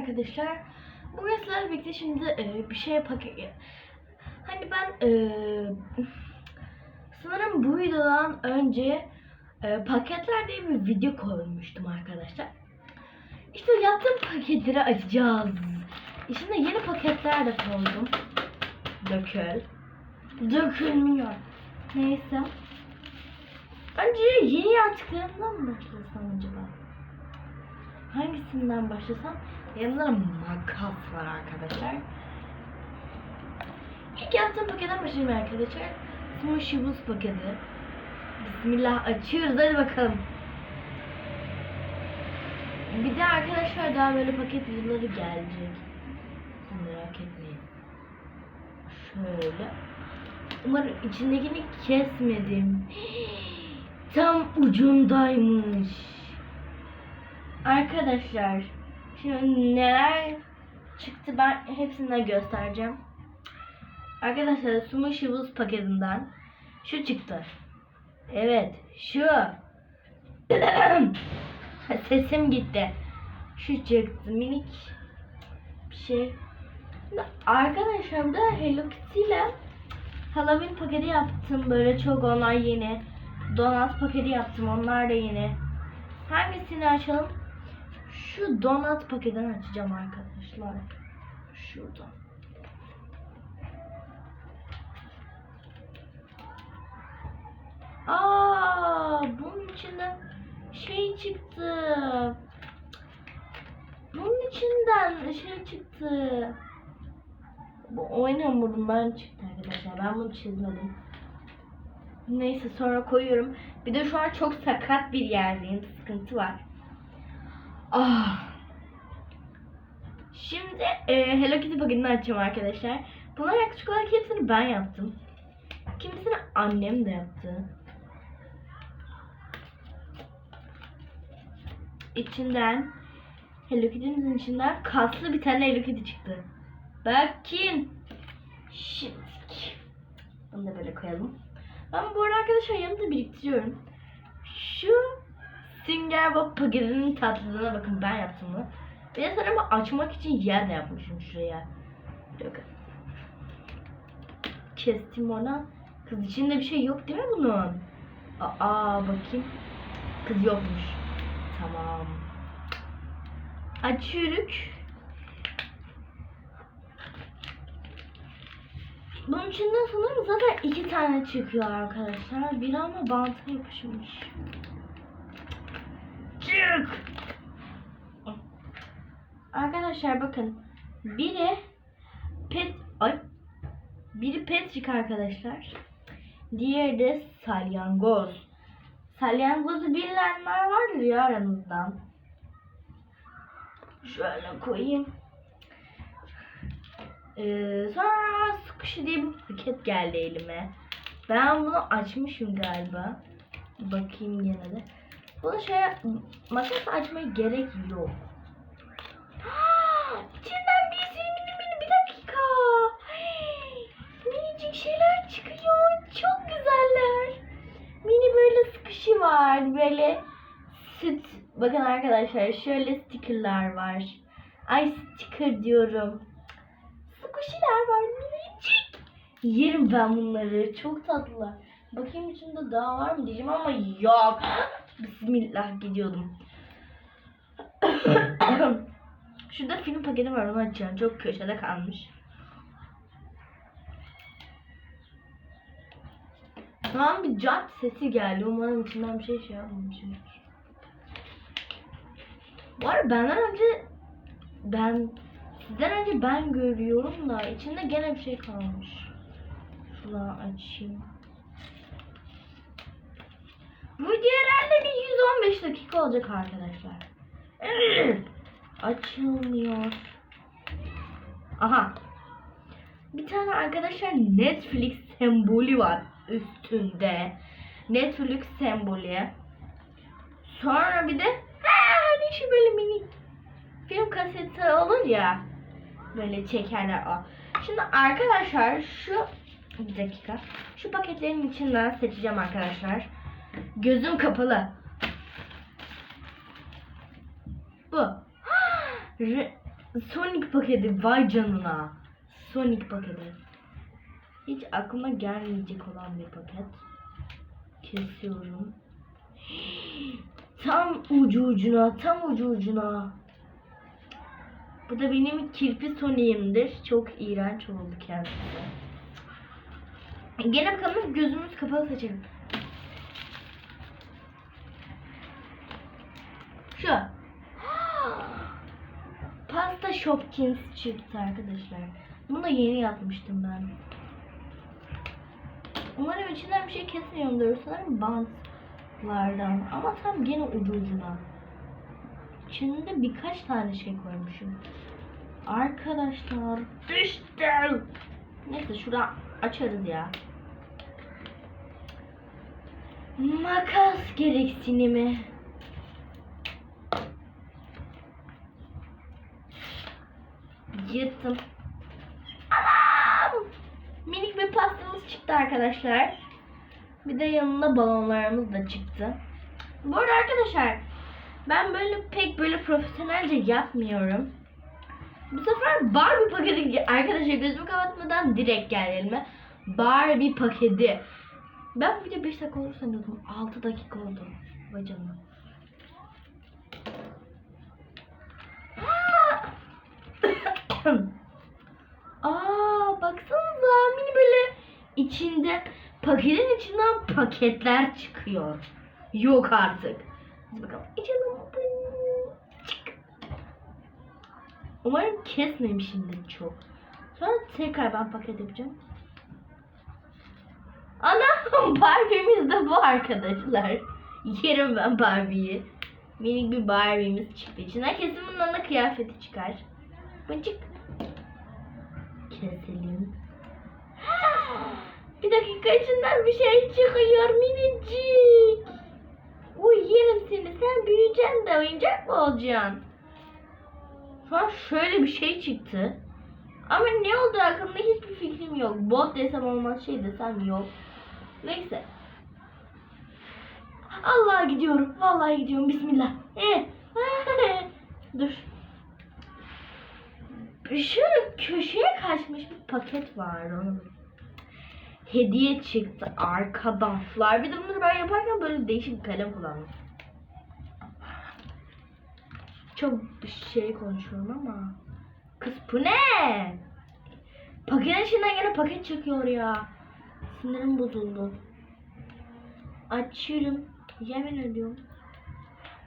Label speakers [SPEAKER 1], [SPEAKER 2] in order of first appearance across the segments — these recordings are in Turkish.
[SPEAKER 1] arkadaşlar. Bugün sizlerle birlikte şimdi e, bir şey paket... Hani ben e, sanırım bu videodan önce e, paketler diye bir video koymuştum arkadaşlar. İşte yaptığım paketleri açacağız. İçinde yeni paketler de koydum. Dökül. Dökülmüyor. Neyse. Önce yeni yaptıklarımdan mı başlasam acaba? Hangisinden başlasam? Yanında da makas var arkadaşlar. İlk yaptığım paketten başlayayım arkadaşlar. Smushy Boost paketi. Bismillah açıyoruz hadi bakalım. Bir de arkadaşlar daha böyle paket videoları gelecek. Merak etmeyin. Şöyle. Umarım içindekini kesmedim. Tam ucundaymış. Arkadaşlar şimdi neler çıktı ben hepsinden göstereceğim. Arkadaşlar Sumo Boost paketinden şu çıktı. Evet şu. Sesim gitti. Şu çıktı minik bir şey. Arkadaşlar burada Hello Kitty ile Halloween paketi yaptım. Böyle çok onlar yeni. Donut paketi yaptım. Onlar da yeni. Hangisini açalım? Şu donut paketini açacağım arkadaşlar. Şurada. Aa, bunun içinde şey çıktı. Bunun içinden şey çıktı. Bu oyun hamurundan çıktı arkadaşlar. Ben bunu çizmedim. Neyse sonra koyuyorum. Bir de şu an çok sakat bir yerdeyim. Sıkıntı var. Ah. Şimdi e, Hello Kitty paketini açacağım arkadaşlar. Bunlar yaklaşık olarak hepsini ben yaptım. Kimisini annem de yaptı. İçinden Hello Kitty'mizin içinden kaslı bir tane Hello Kitty çıktı. Bakın. Şimdi. Bunu da böyle koyalım. Ben bu arada arkadaşlar yanımda biriktiriyorum. Şu Singer Bob paketinin tatlılığına bakın ben yaptım bunu. Bir de sanırım açmak için yer de yapmışım şuraya. Bakın. Kestim ona. Kız içinde bir şey yok değil mi bunun? Aa bakayım. Kız yokmuş. Tamam. Açıyoruz. Bunun içinden sanırım zaten iki tane çıkıyor arkadaşlar. Biri ama banta yapışmış. Çık! Arkadaşlar bakın. Biri pet ay biri Patrick arkadaşlar. Diğeri de salyangoz. Salyangozu bilenler vardır ya aranızdan. Şöyle koyayım. Ee, sonra Squishy diye bir paket geldi elime. Ben bunu açmışım galiba. Bakayım gene de. Bunu şey makas açmaya gerek yok. İçinden bir mini bir dakika. Hey, Minicik şeyler çıkıyor. Çok güzeller. Mini böyle Squishy var. Böyle süt. Bakın arkadaşlar şöyle stickerlar var. Ay sticker diyorum. Squishy'ler var minicik. Yerim ben bunları. Çok tatlılar. Bakayım içinde daha var mı diyeceğim ama yok. Bismillah gidiyordum. Şurada film paketi var onu açacağım. Çok köşede kalmış. Tamam bir cart sesi geldi. Umarım içinden bir şey şey yapmamışımdır. Arada benden önce ben sizden önce ben görüyorum da içinde gene bir şey kalmış. Şunu açayım. Video herhalde bir 115 dakika olacak arkadaşlar. Açılmıyor. Aha. Bir tane arkadaşlar Netflix sembolü var üstünde. Netflix sembolü. Sonra bir de ha, hani şu böyle mini film kaseti olur ya. Böyle çekerler o. Şimdi arkadaşlar şu bir dakika. Şu paketlerin içinden seçeceğim arkadaşlar. Gözüm kapalı. Bu. Sonic paketi vay canına. Sonic paketi. Hiç aklıma gelmeyecek olan bir paket. Kesiyorum. Tam ucu ucuna, tam ucu ucuna. Bu da benim kirpi Sonic'imdir. Çok iğrenç oldu kendisi. Gene bakalım gözümüz kapalı seçelim. Şu. Pasta Shopkins çıktı arkadaşlar. Bunu da yeni yapmıştım ben. Umarım içinden bir şey kesmiyorumdur. Sanırım bantlardan. Ama tam gene ucu. İçinde birkaç tane şey koymuşum. Arkadaşlar işte. Neyse şuradan açarız ya. Makas gereksinimi. Yırttım. Anam! Minik bir pastamız çıktı arkadaşlar. Bir de yanında balonlarımız da çıktı. Bu arada arkadaşlar ben böyle pek böyle profesyonelce yapmıyorum. Bu sefer Barbie paketi arkadaşlar gözümü kapatmadan direkt geldi elime. Barbie paketi. Ben bu video 5 dakika olur sanıyordum. 6 dakika oldu. Vay canına. Aa baksanıza mini böyle içinde paketin içinden paketler çıkıyor. Yok artık. Hadi bakalım. İçelim. Çık. Umarım kesmemişimdir çok. Sonra tekrar ben paket yapacağım. Anam Barbie'miz de bu arkadaşlar. Yerim ben Barbie'yi. Minik bir Barbie'miz çıktı. İçinden kesin bundan da kıyafeti çıkar. Bıcık. Keselim. Bir dakika içinden bir şey çıkıyor minicik. Uy yerim seni. Sen büyüyeceksin de oyuncak mı olacaksın? An şöyle bir şey çıktı. Ama ne oldu hakkında hiçbir fikrim yok. Bot desem olmaz şey desem yok. Neyse. Allah gidiyorum. Vallahi gidiyorum. Bismillah. Eh. Dur. Şöyle köşeye kaçmış bir paket vardı onu. Hediye çıktı arkadaşlar. Bir de bunları ben yaparken böyle değişik bir kalem kullandım. Çok şey konuşuyorum ama. Kız bu ne? Paketin içinden gene paket çıkıyor ya. Sinirim bozuldu. Açıyorum. Yemin ediyorum.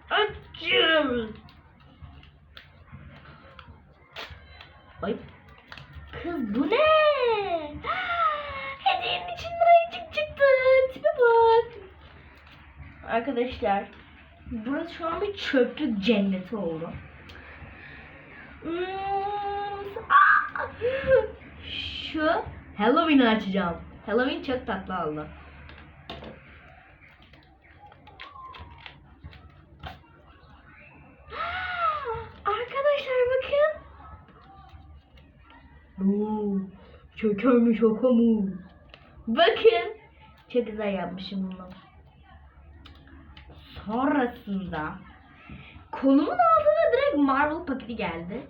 [SPEAKER 1] Açıyorum. Ay. Kız bu ne? Hediyenin içinden ayıcık çıktı. Tipe bak. Arkadaşlar. Burası şu an bir çöplük cenneti oldu. Hmm! Şu Halloween'i açacağım. Halloween çok tatlı oldu. Arkadaşlar bakın. Oo, şaka mı? Bakın. Çok güzel yapmışım bunu. Sonrasında kolumun altına direkt Marvel paketi geldi.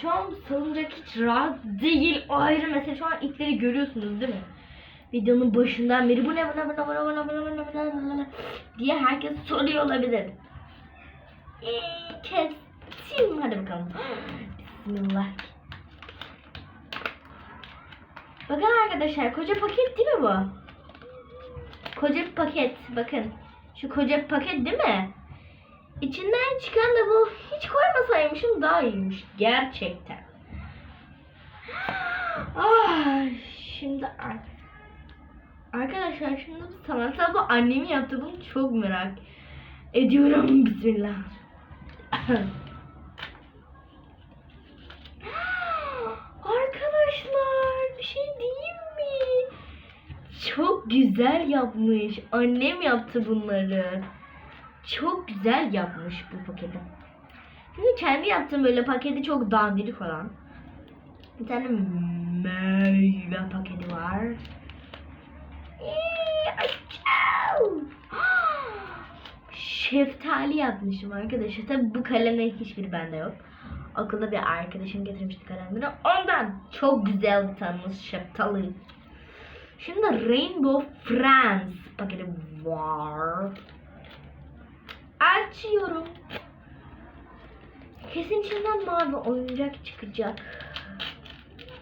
[SPEAKER 1] Şu an salıncak hiç rahat değil. Ayrı mesele. Şu an ipleri görüyorsunuz değil mi? Videonun başından beri bu ne bu ne bu ne bu ne bu ne bu ne bu ne bu ne diye herkes soruyor olabilir. Ee, kestim. Hadi bakalım. Bismillah. Bakın arkadaşlar koca paket değil mi bu? Koca paket. Bakın. Şu koca paket değil mi? İçinden çıkan da bu. Hiç koymasaymışım daha iyiymiş. Gerçekten. Ah, şimdi ar- arkadaşlar şimdi bu sanatsal bu annemin yaptığı bunu çok merak ediyorum. Bismillah. Arkadaşlar bir şey diyeyim mi? Güzel yapmış. Annem yaptı bunları. Çok güzel yapmış bu paketi. Şimdi kendi yaptığım böyle paketi çok dandirik olan. Bir tane meyve paketi var. Şeftali yapmışım arkadaşlar. Tabi bu kalemlerin hiçbiri bende yok. Okulda bir arkadaşım getirmişti kalemleri. Ondan çok güzel bir tanımız şaptalı. Şimdi Rainbow Friends paketi var. Açıyorum. Kesin içinden mavi oyuncak çıkacak.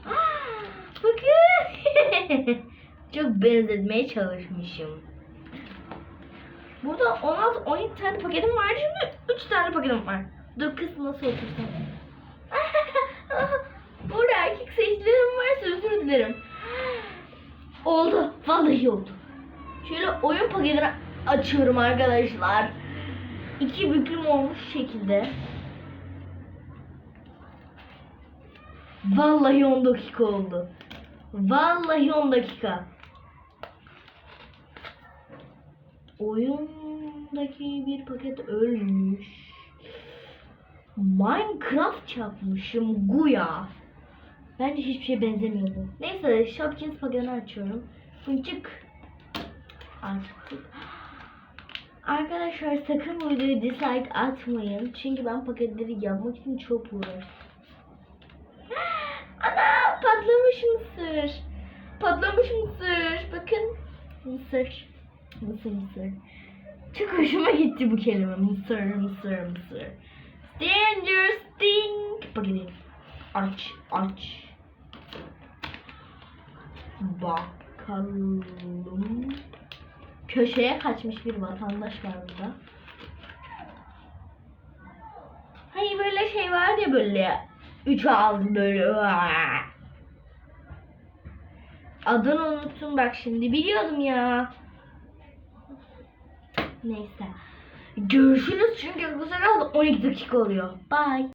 [SPEAKER 1] Ah, Bakın. Çok benzetmeye çalışmışım. Burada 16-17 tane paketim var. Şimdi 3 tane paketim var. Dur kız nasıl otursam. Burada erkek seçicilerim varsa özür dilerim. Vallahi oldu. Şöyle oyun paketini açıyorum arkadaşlar. İki büklüm olmuş şekilde. Vallahi 10 dakika oldu. Vallahi 10 dakika. Oyundaki bir paket ölmüş. Minecraft yapmışım Guya. Bence hiçbir şeye benzemiyor bu. Neyse Shopkins paketini açıyorum. Fıncık. Arkadaşlar sakın bu videoyu dislike atmayın. Çünkü ben paketleri yapmak için çok uğraştım. Ana patlamış mısır. Patlamış mısır. Bakın. Mısır. Mısır mısır. Çok hoşuma gitti bu kelime. Mısır mısır mısır. Danger stink. Bakın. Aç aç. Bakalım. Köşeye kaçmış bir vatandaş var burada. Hani böyle şey var ya böyle üç ağız böyle. Adını unuttum bak şimdi biliyordum ya. Neyse. Görüşürüz çünkü bu sefer 12 dakika oluyor. Bye.